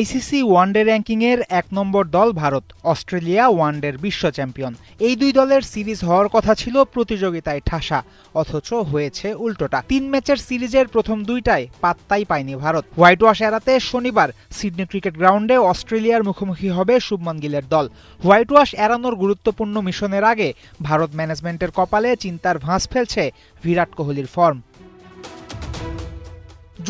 ICC one day র্যাঙ্কিংয়ের এক নম্বর দল Bharat, Australia ওয়ানডের বিশ্ব চ্যাম্পিয়ন এই দুই দলের সিরিজ হওয়ার কথা ছিল প্রতিযোগিতায় ঠাসা, অথচ হয়েছে উল্টোটা। তিন ম্যাচের সিরিজের প্রথম দুইটায় পাত্তাই পায়নি ভারত। হোয়াইট ওয়াশ এড়াতে শনিবার সিডনি ক্রিকেট গ্রাউন্ডে অস্ট্রেলিয়ার মুখোমুখি হবে শুভমান গিলের দল। হোয়াইট ওয়াশ এড়ানোর গুরুত্বপূর্ণ মিশনের আগে ভারত ম্যানেজমেন্টের কপালে চিন্তার ভাঁজ ফেলছে বিরাট কোহলির ফর্ম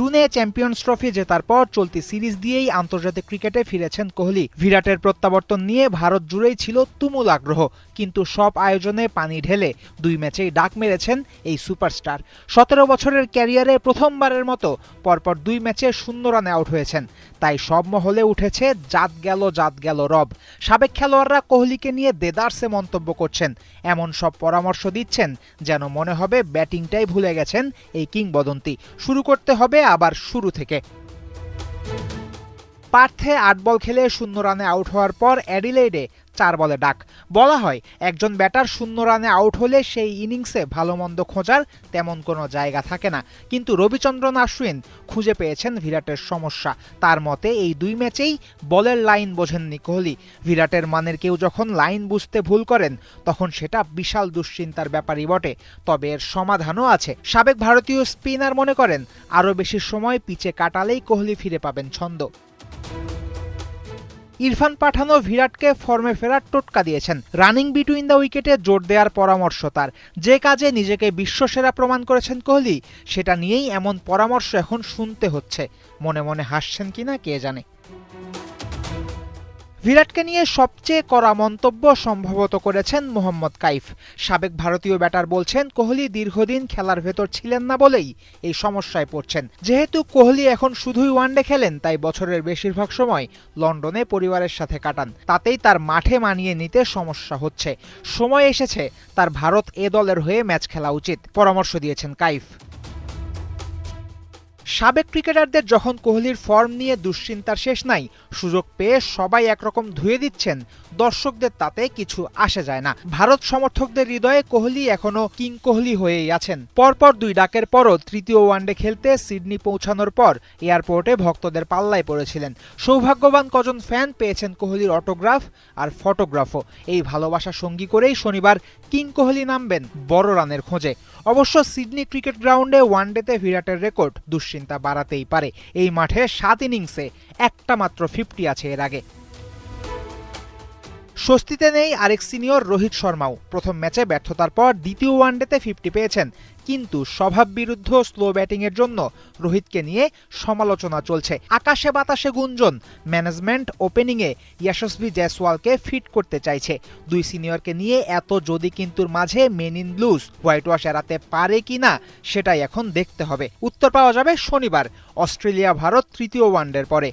জুনে চ্যাম্পিয়ন্স ট্রফি জেতার পর চলতি সিরিজ দিয়েই আন্তর্জাতিক ক্রিকেটে ফিরেছেন কোহলি। বিরাটের প্রত্যাবর্তন নিয়ে ভারত জুড়েই ছিল তুমুল আগ্রহ, কিন্তু সব আয়োজনে পানি ঢেলে দুই ম্যাচেই ডাক মেরেছেন এই সুপারস্টার। সতেরো বছরের ক্যারিয়ারে প্রথমবারের মতো পরপর দুই ম্যাচে শূন্য রানে আউট হয়েছেন। তাই সব মহলে উঠেছে জাত গেল জাত গেল রব। সাবেক খেলোয়াড়রা কোহলিকে নিয়ে দেদারসে মন্তব্য করছেন। এমন সব পরামর্শ দিচ্ছেন যেন মনে হবে ব্যাটিংটাই ভুলে গেছেন এই কিংবদন্তি। শুরু করতে হবে আবার শুরু থেকে। পার্থে আট বল খেলে শূন্য রানে আউট হওয়ার পর অ্যাডিলেডে চার বলে ডাক। বলা হয়, একজন ব্যাটার শূন্য রানে আউট হলে সেই ইনিংসে ভালো মন্দ খোঁজার তেমন কোনো জায়গা থাকে না। কিন্তু রবিচন্দ্রন আশ্বিন খুঁজে পেয়েছেন বিরাটের সমস্যা। তার মতে, এই দুই ম্যাচেই বলের লাইন বোঝেননি কোহলি। বিরাটের মানের কেউ যখন লাইন বুঝতে ভুল করেন, তখন সেটা বিশাল দুশ্চিন্তার ব্যাপারই বটে। তবে এর সমাধানও আছে। সাবেক ভারতীয় স্পিনার মনে করেন, আরও বেশি সময় পিচে কাটালেই কোহলি ফিরে পাবেন ছন্দ। ইরফান পাঠানো ভিরাটকে ফর্মে ফেরার টোটকা দিয়েছেন। রানিং বিটুইন দ্য উইকেটে জোর দেওয়ার পরামর্শ তার। যে কাজে নিজেকে বিশ্বসেরা প্রমাণ করেছেন কোহলি, সেটা নিয়েই এমন পরামর্শ এখন শুনতে হচ্ছে। মনে মনে হাসছেন কিনা কে জানে। বিরাটকে নিয়ে সবচেয়ে কড়া মন্তব্য সম্ভবত করেছেন মোহাম্মদ কাইফ। সাবেক ভারতীয় ব্যাটার বলছেন, কোহলি দীর্ঘদিন খেলার ভেতর ছিলেন না বলেই এই সমস্যায় পড়ছেন। যেহেতু কোহলি এখন শুধুই ওয়ানডে খেলেন, তাই বছরের বেশিরভাগ সময় লন্ডনে পরিবারের সাথে কাটান। তাতেই তার মাঠে মানিয়ে নিতে সমস্যা হচ্ছে। সময় এসেছে, তার ভারত এ দলের হয়ে ম্যাচ খেলা উচিত, পরামর্শ দিয়েছেন কাইফ। সাবেক ক্রিকেটারদের যখন কোহলির ফর্ম নিয়ে দুশ্চিন্তার শেষ নাই, সুযোগ পেয়ে সবাই একরকম ধুয়ে দিচ্ছেন, দর্শকদের তাতে কিছু আসে যায় না। ভারত সমর্থকদের হৃদয়ে কোহলি এখনও কিং কোহলি হয়েই আছেন। পরপর দুই ডাকের পরও তৃতীয় ওয়ানডে খেলতে সিডনি পৌঁছানোর পর এয়ারপোর্টে ভক্তদের পাল্লায় পড়েছিলেন। সৌভাগ্যবান কজন ফ্যান পেয়েছেন কোহলির অটোগ্রাফ আর ফটোগ্রাফও। এই ভালোবাসা সঙ্গী করেই শনিবার কিং কোহলি নামবেন বড় রানের খোঁজে। অবশ্য সিডনি ক্রিকেট গ্রাউন্ডে ওয়ানডেতে বিরাটের রেকর্ড দুশ্চিন্তা বাড়াতেই পারে। এই মাঠে সাত ইনিংসে একটা মাত্র ফিফটি আছে এর আগে। স্বস্তিতে নেই আরেক সিনিয়র রোহিত শর্মাও। প্রথম ম্যাচে ব্যর্থতার পর দ্বিতীয় ওয়ানডেতে ফিফটি পেয়েছেন। কিন্তু স্বভাব বিরুদ্ধ স্লো ব্যাটিংয়ের জন্য রোহিতকে নিয়ে সমালোচনা চলছে। আকাশে বাতাসে গুঞ্জন, ম্যানেজমেন্ট ওপেনিংয়ে ইয়াশস্বী জয়সওয়ালকে ফিট করতে চাইছে। দুই সিনিয়রকে নিয়ে এত যদি কিন্তুর মাঝে men in blues whitewash এড়াতে পারে কি না, সেটাই এখন দেখতে হবে। উত্তর পাওয়া যাবে শনিবার অস্ট্রেলিয়া ভারত তৃতীয় ওয়ানডের পরে।